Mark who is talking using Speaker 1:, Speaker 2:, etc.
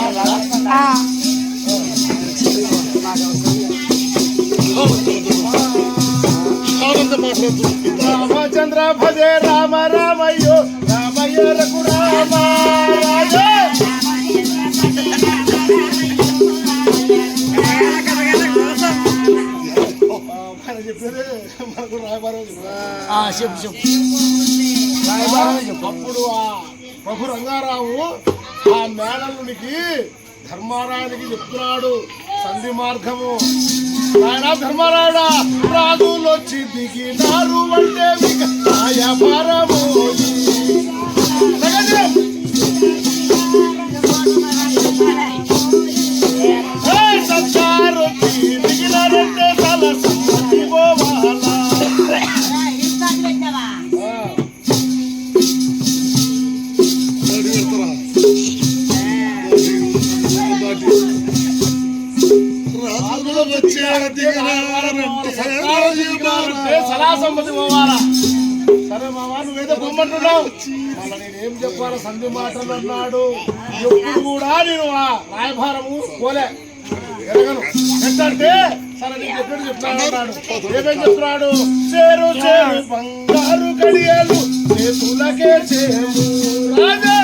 Speaker 1: అలా రామచంద్ర భజే రామ
Speaker 2: రామయ్యో రామయ్యో రఘు చెప్పు చెప్పు.
Speaker 1: అప్పుడు ప్రభు రంగారావు ఆ మేళనునికి ధర్మారాయునికి చెప్తున్నాడు సంధి మార్గము. ఆయన ధర్మారాయుడా రాజులొచ్చి దిగినారు అంటే మీకు రాయబారము జగదేవ్! ఏయ్ సర్కారు దిగినారంటే చాలా
Speaker 3: రాజులు వచ్చారు దిగినారంటే
Speaker 1: సలా సమ్మతి పోవాలా? సరే మావా నువ్వేదో పొమ్మంటున్నావు మళ్ళీ నేను ఏం చెప్పాలా? సంధి మాటలు అన్నాడు. ఎప్పుడు కూడా నేను ఆ రాయభారము పోలే. ఎరగను. ఎట్లంటే సరే నేను చెప్పాడు చెప్తాను అన్నాడు. ఏమేం చెప్తున్నాడు? చేరు చేరు. బంగారు గడియలు చేతులకే చేరు. రాజు!